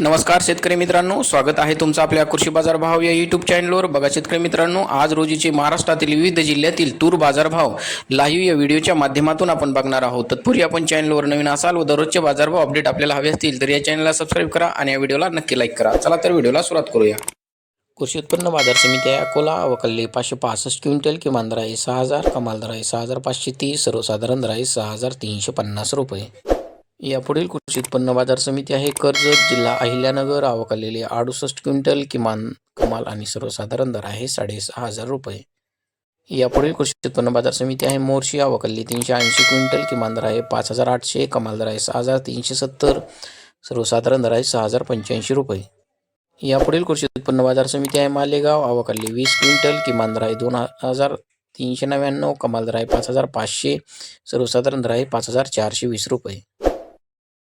नमस्कार शेतकरी मित्रांनो स्वागत आहे तुमचं आपल्या कृषी बाजार भाव या युट्यूब चॅनलवर बघा शेतकरी मित्रांनो आज रोजीचे महाराष्ट्रातील विविध जिल्ह्यातील तूर बाजारभाव लाईव्ह या व्हिडिओच्या माध्यमातून आपण बघणार आहोत. तत्पूर्वी आपण चॅनलवर नवीन असाल व दररोजचे बाजारभाव अपडेट आपल्याला हवे असतील तर या चॅनलला सबस्क्राईब करा आणि या व्हिडिओला नक्की लाईक करा. चला तर व्हिडिओला सुरुवात करूया. कृषी उत्पन्न बाजार समिती आहे अकोला. अवकल्ले पाचशे पासष्ट क्विंटल किमान दर आहे सहा हजार कमाल दर आहे सहा हजार पाचशे तीस सर्वसाधारण दर आहे सहा हजार तीनशे पन्नास रुपये. यापुढील कृषी उत्पन्न बाजार समिती आहे. कर्जत जिल्हा अहिल्यानगर आवकलेले अडुसष्ट क्विंटल किमान कमाल आणि सर्वसाधारण दर आहे साडेसहा हजार रुपये. यापुढील कृषी उत्पन्न बाजार समिती आहे. मोर्शी आवकल्ली तीनशे ऐंशी क्विंटल किमान दर आहे पाच हजार आठशे कमाल दर आहे सहा हजार तीनशे सत्तर सर्वसाधारण दर आहे सहा हजार पंच्याऐंशी रुपये. यापुढील कृषी उत्पन्न बाजार समिती आहे. मालेगाव आवकल्ली वीस क्विंटल किमान दर आहे दोन हजार तीनशे नव्याण्णव कमाल दर आहे पाच हजार पाचशे सर्वसाधारण दर आहे पाच हजार चारशे वीस रुपये.